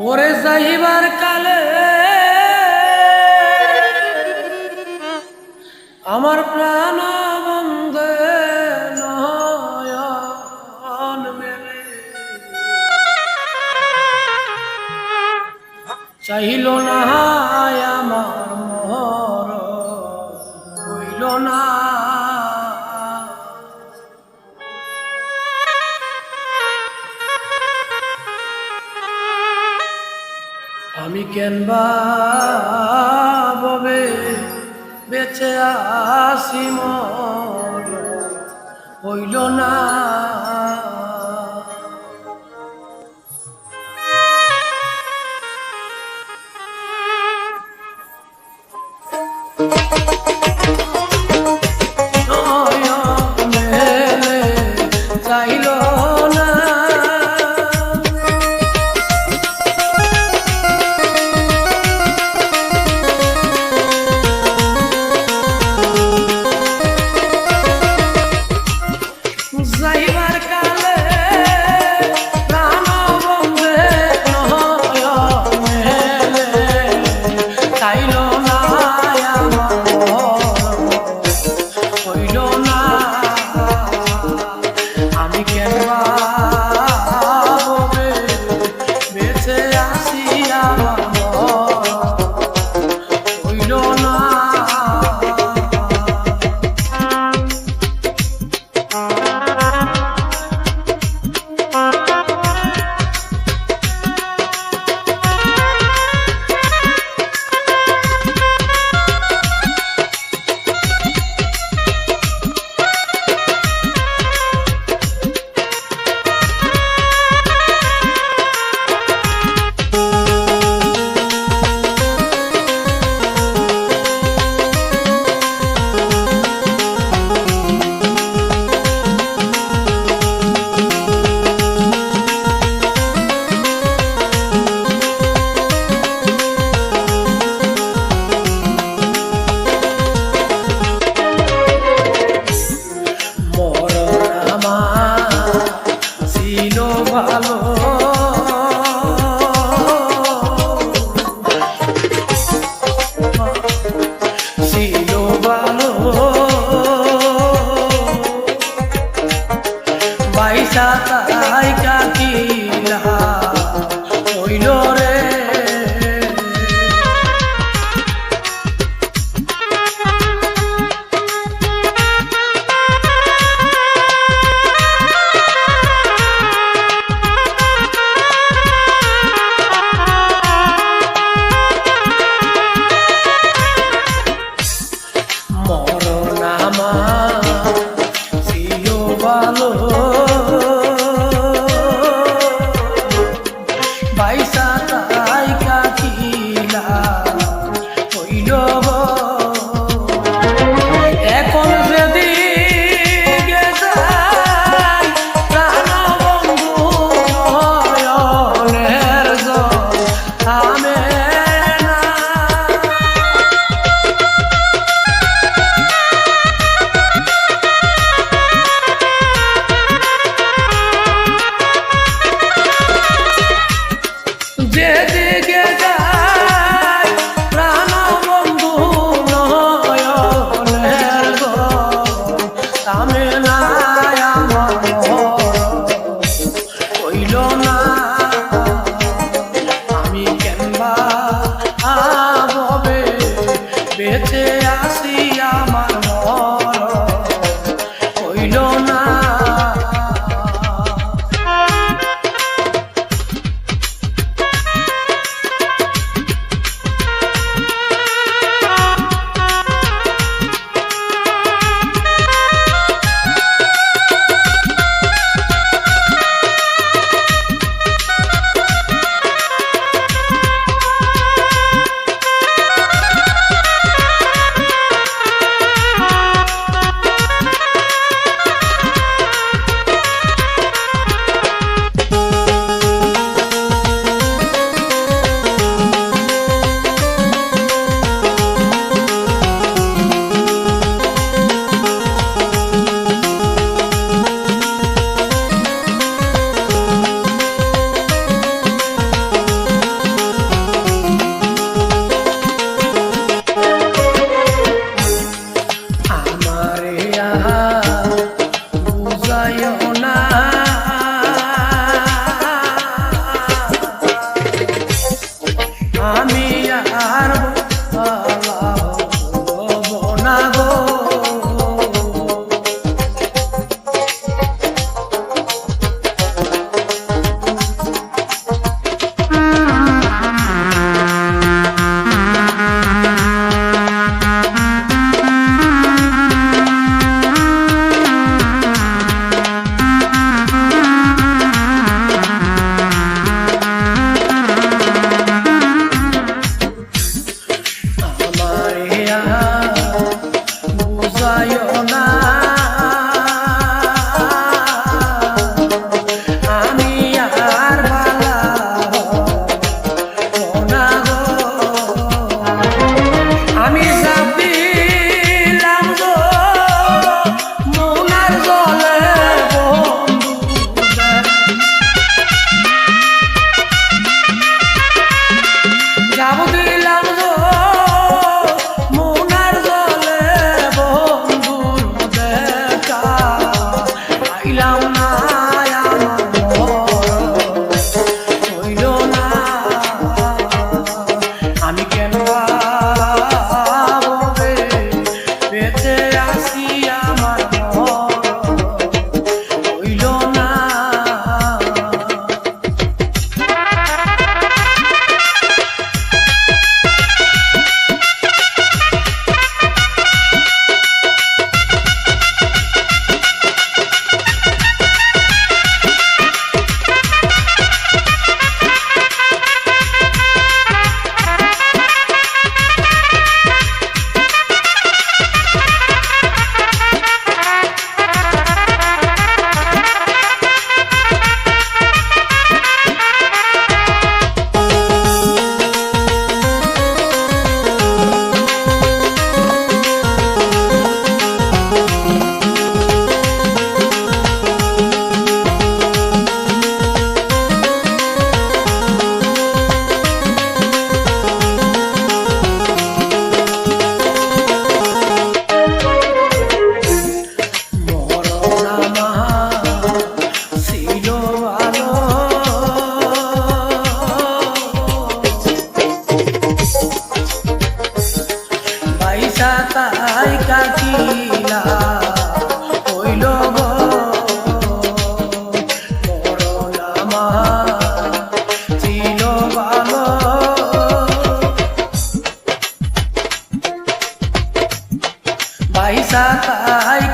ওরে যাইবার কালে আমার প্রাণ বন্ধে চাহিল না আমার আমি কেন বাবে বেঁচে আসি হইল না ভালো। ছিল ভালো। বাইশা তাই কাটিলা ওই দিয়া বুঝায় না। আমি আর বালা না গো। আমি সাবি টাকায়